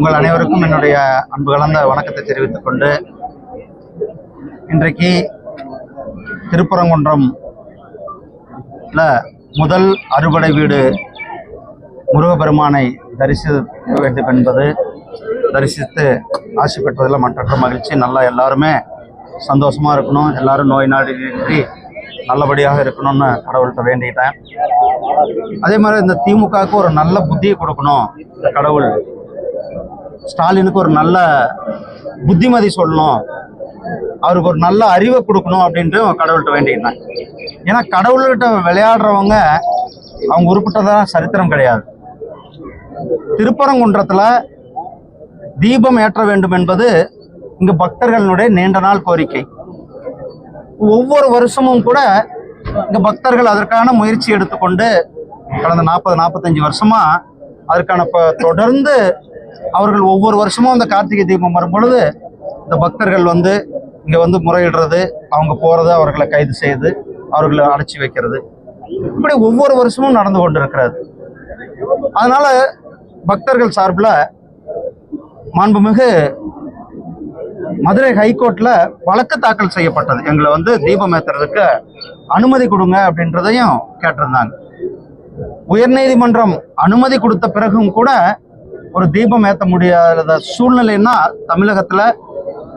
உங்கள் அனைவருக்கும் என்னுடைய அன்பு கலந்த வணக்கத்தை தெரிவித்துக் கொண்டு இன்றைக்கு திருப்பரங்குன்றம் முதல் அறுபடை வீடு முருகப்பெருமானை தரிசிக்க வேண்டும் என்பது தரிசித்து ஆசை பெற்றதில் மற்ற மகிழ்ச்சி. நல்லா எல்லாருமே சந்தோஷமாக இருக்கணும். எல்லாரும் நோய் நாடின்றி நல்லபடியாக இருக்கணும்னு கடவுள்கிட்ட வேண்டிட்டேன். அதே மாதிரி இந்த திமுகவுக்கு ஒரு நல்ல புத்தியை கொடுக்கணும். இந்த கடவுள் ஸ்டாலினுக்கு ஒரு நல்ல புத்திமதி சொல்லணும். அவருக்கு ஒரு நல்ல அறிவை கொடுக்கணும் அப்படின்ட்டு கடவுள்கிட்ட வேண்டிக்கிட்டேன் ஏன்னா கடவுள்கிட்ட விளையாடுறவங்க அவங்க உருப்பிட்டதா சரித்திரம் கிடையாது. திருப்பரங்குன்றத்துல தீபம் ஏற்ற வேண்டும் என்பது இங்கு பக்தர்களுடைய நீண்ட நாள் கோரிக்கை. ஒவ்வொரு வருஷமும் கூட இங்கே பக்தர்கள் அதற்கான முயற்சி எடுத்துக்கொண்டு கடந்த நாற்பது நாற்பத்தஞ்சு வருஷமா அதற்கான இப்போ தொடர்ந்து அவர்கள் ஒவ்வொரு வருஷமும் அந்த கார்த்திகை தீபம் வரும்பொழுது இந்த பக்தர்கள் வந்து இங்கே வந்து முறையிடுறது அவங்க போகிறது அவர்களை கைது செய்து அவர்களை அடைச்சி வைக்கிறது. இப்படி ஒவ்வொரு வருஷமும் நடந்து கொண்டிருக்கிறது. அதனால பக்தர்கள் சார்பில் மாண்புமிகு மதுரை ஹைகோர்ட்டில் வழக்கு தாக்கல் செய்யப்பட்டது. எங்களை வந்து தீபம் ஏற்றுறதுக்கு அனுமதி கொடுங்க அப்படின்றதையும் கேட்டிருந்தாங்க. உயர்நீதிமன்றம் அனுமதி கொடுத்த பிறகும் கூட ஒரு தீபம் ஏற்ற முடியாத சூழ்நிலைன்னா தமிழகத்துல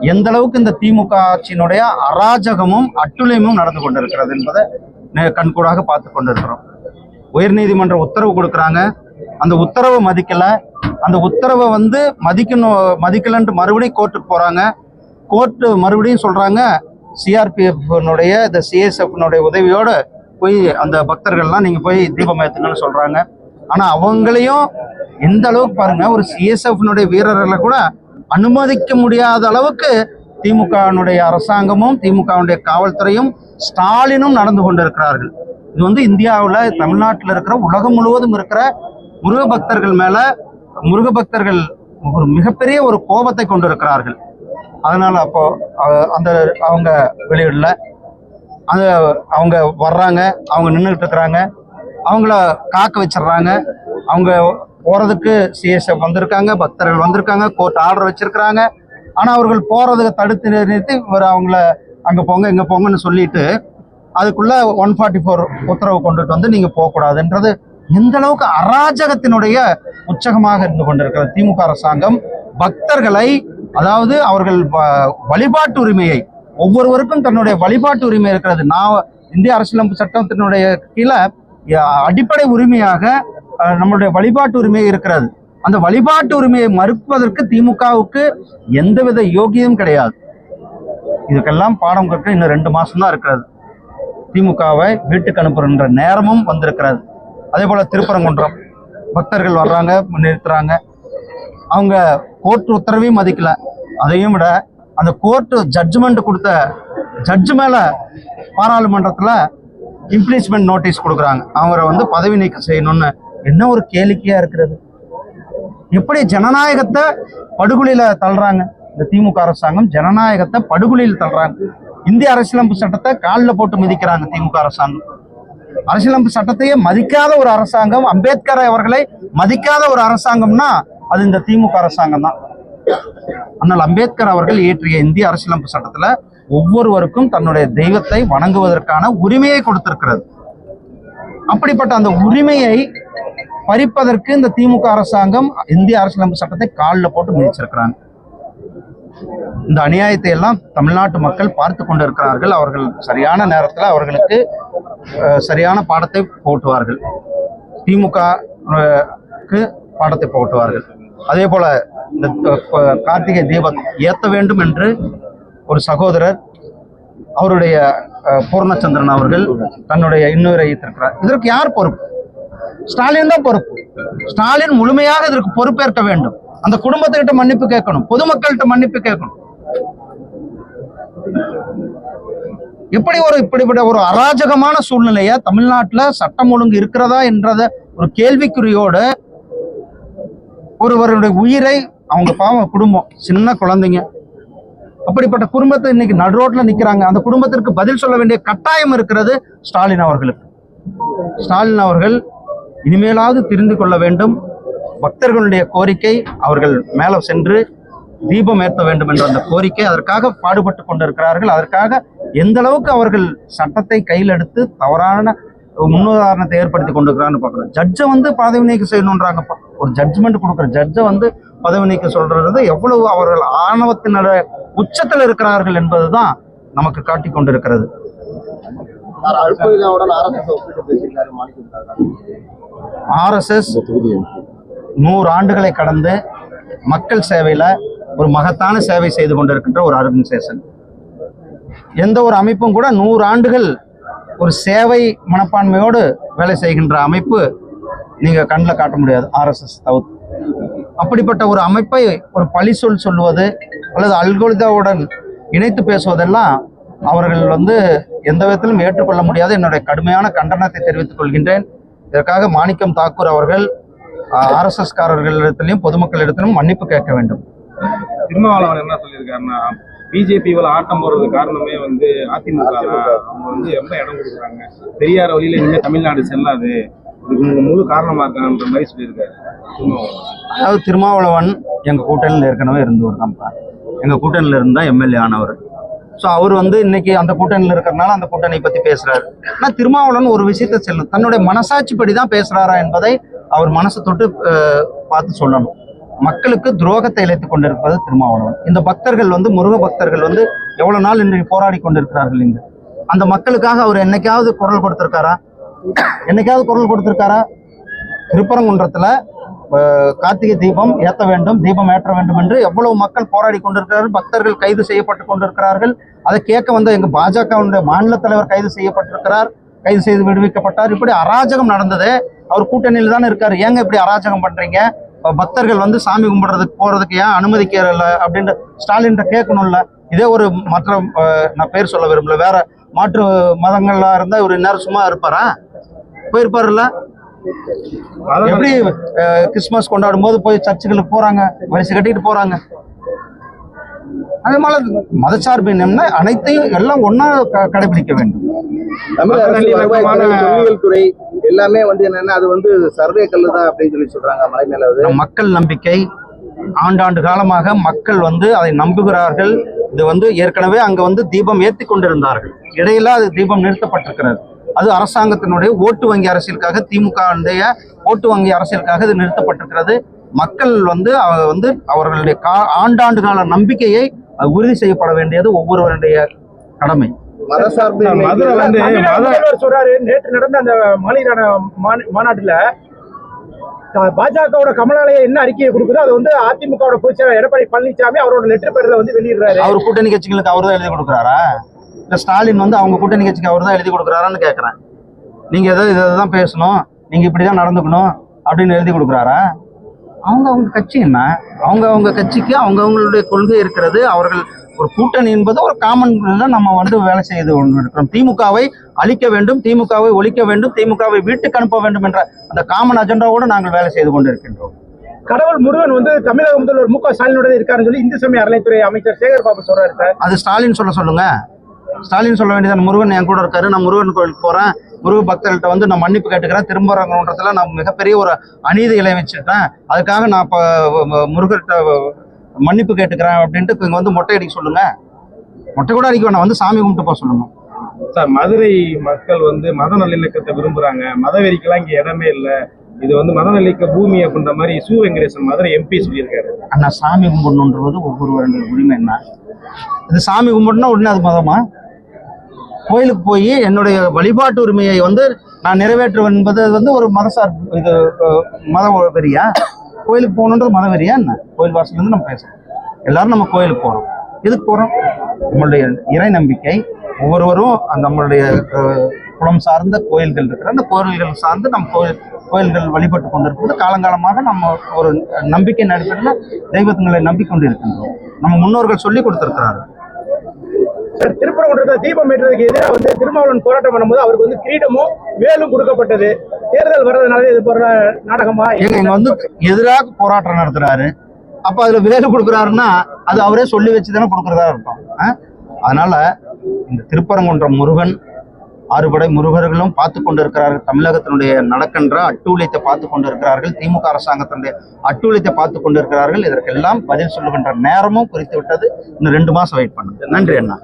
எந்த அளவுக்கு இந்த திமுக ஆட்சியினுடைய அராஜகமும் அட்டுழியமும் நடந்து கொண்டிருக்கிறது என்பதை நே- கண்கூடாக பார்த்து கொண்டிருக்கிறோம். உயர்நீதிமன்ற உத்தரவு கொடுக்குறாங்க. அந்த உத்தரவை மதிக்கல. அந்த உத்தரவை வந்து மதிக்கணும் மதிக்கலன்ட்டு மறுபடியும் கோர்ட்டுக்கு போறாங்க. கோர்ட்டு மறுபடியும் சொல்றாங்க சிஆர்பிஎஃப்னுடைய இந்த சிஎஸ்எஃப்னுடைய உதவியோடு போய் அந்த பக்தர்கள்லாம் நீங்கள் போய் தீபம் ஏத்துங்கன்னு சொல்கிறாங்க ஆனா அவங்களையும் எந்த அளவுக்கு பாருங்க ஒரு சிஎஸ்எஃப்னுடைய வீரர்களை கூட அனுமதிக்க முடியாத அளவுக்கு திமுகவினுடைய அரசாங்கமும் திமுகவுடைய காவல்துறையும் ஸ்டாலினும் நடந்து கொண்டிருக்கிறார்கள். இது வந்து இந்தியாவில் தமிழ்நாட்டில் இருக்கிற உலகம் முழுவதும் இருக்கிற முருக பக்தர்கள் மேல முருக பக்தர்கள் ஒரு மிகப்பெரிய ஒரு கோபத்தை கொண்டிருக்கிறார்கள். அதனால அப்போ அந்த அவங்க வெளியிடல. அது அவங்க வர்றாங்க அவங்க நின்றுட்டு இருக்கிறாங்க. அவங்கள காக்க வச்சிடுறாங்க. அவங்க போகிறதுக்கு சிஎஸ்எஃப் வந்திருக்காங்க பக்தர்கள் வந்திருக்காங்க கோர்ட் ஆர்டர் வச்சிருக்கிறாங்க. ஆனால் அவர்கள் போகிறதுக்கு தடுத்து நிறுத்தி இவர் அவங்கள அங்கே போங்க இங்கே போங்கன்னு சொல்லிட்டு அதுக்குள்ள ஒன் ஃபார்ட்டி ஃபோர் உத்தரவு கொண்டுட்டு வந்து நீங்கள் போகக்கூடாதுன்றது எந்த அளவுக்கு அராஜகத்தினுடைய உச்சகமாக இருந்து கொண்டிருக்கிறது. திமுக அரசாங்கம் பக்தர்களை அதாவது அவர்கள் வ- வழிபாட்டு உரிமையை ஒவ்வொருவருக்கும் தன்னுடைய வழிபாட்டு உரிமை இருக்கிறது. நான் இந்திய அரசியலமைப்பு சட்டத்தினுடைய கீழே அடிப்படை உரிமையாக நம்மளுடைய வழிபாட்டு உரிமை இருக்கிறது. அந்த வழிபாட்டு உரிமையை மறுப்பதற்கு திமுகவுக்கு எந்தவித யோகியமும் கிடையாது. இதுக்கெல்லாம் பாடம் கற்க இன்னும் ரெண்டு மாசம் தான் இருக்கிறது. திமுகவை வீட்டுக்கு அனுப்புகின்ற நேரமும் வந்திருக்கிறது. அதே போல திருப்பரங்குன்றம். பக்தர்கள் வர்றாங்க நிறுத்துறாங்க அவங்க கோர்ட் உத்தரவையும் மதிக்கல. அதையும் விட அந்த கோர்ட்டு ஜட்ஜ்மெண்ட் கொடுத்த ஜட்ஜ் மேல பாராளுமன்றத்தில் இம்ப்ளீச்மெண்ட் நோட்டீஸ் கொடுக்குறாங்க. அவரை வந்து பதவி நீக்கம் செய்யணும்னு. என்ன ஒரு கேளிக்கையா இருக்கிறது? எப்படி ஜனநாயகத்தை படுகொலியில தள்ளுறாங்க? இந்த திமுக அரசாங்கம் ஜனநாயகத்தை படுகொலியில் தள்ளுறாங்க. இந்திய அரசியலமைப்பு சட்டத்தை காலில் போட்டு மிதிக்கிறாங்க திமுக அரசாங்கம். அரசியலமைப்பு சட்டத்தையே மதிக்காத ஒரு அரசாங்கம் அம்பேத்கர் அவர்களை மதிக்காத ஒரு அரசாங்கம்னா அது இந்த திமுக அரசாங்கம் தான். ஆனால் அம்பேத்கர் அவர்கள் இயற்றிய இந்திய அரசியலமைப்பு சட்டத்துல ஒவ்வொருவருக்கும் தன்னுடைய தெய்வத்தை வணங்குவதற்கான உரிமையை கொடுத்திருக்கிறது. அப்படிப்பட்ட அந்த உரிமையை பறிப்பதற்கு இந்த திமுக அரசாங்கம் இந்திய அரசியலமைப்பு சட்டத்தை காலில் போட்டு மிதிச்சிருக்கிறாங்க இந்த அநியாயத்தை எல்லாம் தமிழ்நாட்டு மக்கள் பார்த்து கொண்டிருக்கிறார்கள். அவர்கள் சரியான நேரத்தில் அவர்களுக்கு அஹ், சரியான பாடத்தை போட்டுவார்கள். திமுக பாடத்தை போட்டுவார்கள். அதே போல இந்த கார்த்திகை தீபம் ஏத்த வேண்டும் என்று ஒரு சகோதரர் அவருடைய பூர்ணச்சந்திரன் அவர்கள் தன்னுடைய இன்னுரை வைத்திருக்கிறார் இதற்கு யார் பொறுப்பு? ஸ்டாலின் தான் பொறுப்பு. ஸ்டாலின் முழுமையாக இதற்கு பொறுப்பேற்க வேண்டும். அந்த குடும்பத்துக்கிட்ட மன்னிப்பு கேட்கணும். பொதுமக்கள்கிட்ட மன்னிப்பு கேட்கணும். எப்படி ஒரு இப்படிப்பட்ட ஒரு அராஜகமான சூழ்நிலைய தமிழ்நாட்டுல சட்டம் ஒழுங்கு இருக்கிறதா என்றத ஒரு கேள்விக்குறியோட ஒருவருடைய உயிரை அவங்க பாவம் குடும்பம் சின்ன குழந்தைங்க அப்படிப்பட்ட குடும்பத்தை இன்னைக்கு நடுரோட்ல நிக்கிறாங்க. அந்த குடும்பத்திற்கு பதில் சொல்ல வேண்டிய கட்டாயம் இருக்கிறது ஸ்டாலின் அவர்களுக்கு. ஸ்டாலின் அவர்கள் இனிமேலாவது தெரிந்து கொள்ள வேண்டும். பக்தர்களுடைய கோரிக்கை அவர்கள் மேலே சென்று தீபம் ஏற்ற வேண்டும் என்ற அந்த கோரிக்கை அதற்காக பாடுபட்டு கொண்டிருக்கிறார்கள். அதற்காக எந்த அளவுக்கு அவர்கள் சட்டத்தை கையில் எடுத்து தவறான முன்னுதாரணத்தை ஏற்படுத்தி கொண்டிருக்கிறான்னு பார்க்குறோம். ஜட்ஜை வந்து பதவி நீக்கம் செய்யணுன்றாங்கப்பா ஒரு ஜட்ஜ்மெண்ட் கொடுக்குற ஜட்ஜை வந்து பதவி நீக்கம் சொல்றது எவ்வளவு அவர்கள் ஆணவத்தினோட உச்சத்தில் இருக்கிறார்கள் என்பதுதான் நமக்கு காட்டிக் கொண்டிருக்கிறது. ஆர்எஸ்எஸ் நூறு ஆண்டுகளை கடந்து மக்கள் சேவையில ஒரு மகத்தான சேவை செய்து கொண்டிருக்கின்ற ஒரு ஆர்கனைசேஷன் எந்த ஒரு அமைப்பும் கூட நூறு ஆண்டுகள் ஒரு சேவை மனப்பான்மையோடு வேலை செய்கின்ற அமைப்பு நீங்கள் கண்ணில் காட்ட முடியாது. ஆர்எஸ்எஸ் தவிர்த்து அப்படிப்பட்ட ஒரு அமைப்பை ஒரு பழி சொல் சொல்லுவது அல்லது அல்கொலிதாவுடன் இணைத்து பேசுவதெல்லாம் அவர்கள் வந்து எந்த விதத்திலும் ஏற்றுக்கொள்ள முடியாது. என்னுடைய கடுமையான கண்டனத்தை தெரிவித்துக் கொள்கின்றேன். இதற்காக மாணிக்கம் தாக்கூர் அவர்கள் ஆர்எஸ்எஸ்காரர்களிடத்திலும் பொதுமக்களிடத்திலும் மன்னிப்பு கேட்க வேண்டும். திருமாவளவன் என்ன சொல்லியிருக்காருன்னா பிஜேபி இவ்வளவு ஆட்டம் போடுறது காரணமே வந்து அதிமுக தான். அவங்க வந்து ரொம்ப இடம் கொடுக்குறாங்க. பெரியார் வழியில இனிமே தமிழ்நாடு செல்லாது. இதுக்கு முழு காரணமா இருக்கான்ற மாதிரி சொல்லியிருக்காரு. அதாவது திருமாவளவன் எங்கள் கூட்டணியில் ஏற்கனவே இருந்தவர் தான்ப்பா எங்கள் கூட்டணியில் இருந்தால் எம்எல்ஏ ஆனவர். ஸோ அவர் வந்து இன்னைக்கு அந்த கூட்டணியில் இருக்கிறனால அந்த கூட்டணியை பற்றி பேசுறாரு. ஆனால் திருமாவளவன் ஒரு விஷயத்தை செல்லும் தன்னுடைய மனசாட்சிப்படி தான் பேசுறாரா என்பதை அவர் மனசை தொட்டு பார்த்து சொல்லணும். மக்களுக்கு துரோகத்தை இழைத்துக் கொண்டிருப்பது திருமாவளவன். இந்த பக்தர்கள் வந்து முருக பக்தர்கள் வந்து எவ்வளவு நாள் இன்றைக்கு போராடி கொண்டிருக்கிறார்கள் இங்கு? அந்த மக்களுக்காக அவர் என்னைக்காவது குரல் கொடுத்திருக்காரா? என்னைக்காவது குரல் கொடுத்திருக்காரா? திருப்பரங்குன்றத்துல கார்த்திகை தீபம் ஏற்ற வேண்டும் தீபம் ஏற்ற வேண்டும் என்று எவ்வளவு மக்கள் போராடி கொண்டிருக்கிறார்கள் பக்தர்கள் கைது செய்யப்பட்டு கொண்டிருக்கிறார்கள். அதை கேட்க வந்த எங்க பாஜகவுடைய மாநில தலைவர் கைது செய்யப்பட்டிருக்கிறார் கைது செய்து விடுவிக்கப்பட்டார். இப்படி அராஜகம் நடந்தது அவர் கூட்டணியில் தானே இருக்காரு. ஏங்க இப்படி அராஜகம் பண்றீங்க? பக்தர்கள் வந்து சாமி கும்பிடுறதுக்கு போறதுக்கு ஏன் அனுமதிக்கல அப்படின்ற ஸ்டாலின் கேட்கணும்ல. இதே ஒரு மற்ற நான் பேர் சொல்ல விரும்பல. வேற மாற்று மதங்கள்ல இருந்தா இவர் நேரம் சும்மா இருப்பாரா? போயிருப்பாருல்ல? எப்படி கிறிஸ்மஸ் கொண்டாடும் போது போய் சர்ச்சுகளுக்கு போறாங்க? வரிசை கட்டிட்டு போறாங்க. அதே மாதிரி மதச்சார்பின்மை அனைத்தையும் எல்லாம் ஒண்ணா க- கடைபிடிக்க வேண்டும். துறை எல்லாமே வந்து என்னன்னா அது வந்து சர்வே கல்லு தான் அப்படின்னு சொல்லி சொல்றாங்க மலை மேல மக்கள் நம்பிக்கை ஆண்டாண்டு காலமாக மக்கள் வந்து அதை நம்புகிறார்கள். இது வந்து ஏற்கனவே அங்க வந்து தீபம் ஏத்தி கொண்டிருந்தார்கள். இடையில அது தீபம் நிறுத்தப்பட்டிருக்கிறது. அது அரசாங்கத்தினுடைய ஓட்டு வங்கி அரசியலுக்காக திமுக ஓட்டு வங்கி அரசியலுக்காக இது நிறுத்தப்பட்டிருக்கிறது. மக்கள் வந்து அவ- வந்து அவர்களுடைய கா ஆண்டாண்டு கால நம்பிக்கையை உறுதி செய்யப்பட வேண்டியது ஒவ்வொருவருடைய கடமை. சொல்றாரு நேற்று நடந்த அந்த மாநில மாநா- மாநாட்டுல பாஜகவோட கமலாலயம் என்ன அறிக்கையை கொடுக்குதோ அது வந்து அதிமுகவோட பொதுச் செயலாளர் எடப்பாடி பழனிசாமி அவரோட லெட்டர் பேர்ல வந்து வெளியிடுறாரு. அவர் கூட்டணி கட்சிகளுக்கு அவர் தான் எழுதி கொடுக்குறாரா? இல்ல ஸ்டாலின் வந்து அவங்க கூட்டணி கட்சிக்கு அவர் தான் எழுதி கொடுக்குறாரான்னு கேட்குறேன் நீங்க எதோ இதை தான் பேசணும். நீங்க இப்படிதான் நடந்துக்கணும் அப்படின்னு எழுதி கொடுக்குறாரா? அவங்க அவங்க கட்சி என்ன? அவங்க அவங்க கட்சிக்கு அவங்க அவங்களுடைய கொள்கை இருக்கிறது. அவர்கள் ஒரு கூட்டணி என்பது ஒரு காமன் நம்ம வந்து வேலை செய்து கொண்டிருக்கிறோம். திமுகவை அழிக்க வேண்டும் திமுகவை ஒழிக்க வேண்டும் திமுகவை வீட்டுக்கு அனுப்ப வேண்டும் என்ற அந்த காமன் அஜெண்டாவோடு நாங்கள் வேலை செய்து கொண்டிருக்கின்றோம். கடவுள் முருகன் வந்து தமிழக முதல்வர் மு க ஸ்டாலினோட இருக்காருன்னு சொல்லி இந்து சமய அறநிலைத்துறை அமைச்சர் சேகர் பாபு சொல்றாரு அது ஸ்டாலின் சொல்ல சொல்லுங்க. ஸ்டாலின் சொல்ல வேண்டியது முருகன் என் கூட இருக்காரு. நான் முருகன் கோயிலுக்கு போறேன். முருக பக்தர்கள்ட்ட வந்து நான் மன்னிப்பு கேட்டுக்கிறேன் திரும்புறவங்கன்றதுல நான் மிகப்பெரிய ஒரு அநீதி இளைவிச்சிட்டேன் அதுக்காக நான் இப்போ முருகர்கிட்ட மன்னிப்பு கேட்டுக்கிறேன் அப்படின்ட்டு இங்க வந்து மொட்டை அடிக்க சொல்லுங்க. மொட்டை கூட அடிக்க வேணாம் வந்து சாமி கும்பிட்டு போக சொல்லுங்க. சார் மதுரை மக்கள் வந்து மத நல்லிணக்கத்தை விரும்புறாங்க. மதவெறிக்கெல்லாம் இங்க இடமே இல்ல. இது வந்து மத நல்லிணக்க பூமி அப்படின்ற மாதிரி சு வெங்கடேசன் மதுரை எம்பி சொல்லியிருக்காரு. அண்ணா சாமி கும்பிடணுன்றது ஒவ்வொருவருடைய உரிமை என்ன? இது சாமி கும்பிடணும்னா உடனே அது மதமா? கோயிலுக்கு போய் என்னுடைய வழிபாட்டு உரிமையை வந்து நான் நிறைவேற்றுவேன் என்பது வந்து ஒரு மதசார் இது மத வெறியா? கோயிலுக்கு போகணுன்றது மத வெறியா என்ன? கோயில் வாசல்லேருந்து நம்ம பேசுறோம் எல்லாரும் நம்ம கோயிலுக்கு போகிறோம் எதுக்கு போகிறோம் நம்மளுடைய இறை நம்பிக்கை. ஒவ்வொருவரும் அந்த நம்மளுடைய குளம் குலம் சார்ந்த கோயில்கள் இருக்கிற அந்த கோயில்கள் சார்ந்து நம்ம கோயில் கோயில்கள் வழிபட்டு கொண்டிருக்கிறது காலங்காலமாக நம்ம ஒரு நம்பிக்கை அடிப்படையில் தெய்வங்களை நம்பிக்கொண்டு இருக்கின்றோம். நம்ம முன்னோர்கள் சொல்லி கொடுத்துருக்கிறார்கள். திருப்பரங்குன்றத்துல தீபம் ஏற்றதுக்கு எதிராக வந்து திருமாவளவன் போராட்டம் பண்ணும்போது அவருக்கு வந்து கிரீடமும் வேலும் கொடுக்கப்பட்டது. தேர்தல் வர்றதுனால இது போற நாடகமா ஏங்க இங்க வந்து எதிராக போராட்டம் நடத்துறாரு. அப்ப அதுல வேலு கொடுக்குறாருன்னா அது அவரே சொல்லி வச்சு தானே கொடுக்குறதா இருக்கும் அதனால இந்த திருப்பரங்குன்றம் முருகன் ஆறுபடை முருகர்களும் பார்த்து கொண்டு இருக்கிறார்கள் தமிழகத்தினுடைய நடக்கின்ற அட்டூழியத்தை பார்த்து கொண்டு இருக்கிறார்கள் திமுக அரசாங்கத்தினுடைய அட்டூழியத்தை பார்த்து கொண்டு இருக்கிறார்கள் இதற்கெல்லாம் பதில் சொல்லுகின்ற நேரமும் குறித்து விட்டது இன்னும் ரெண்டு மாசம் வெயிட் பண்ணுங்க. நன்றி அண்ணா.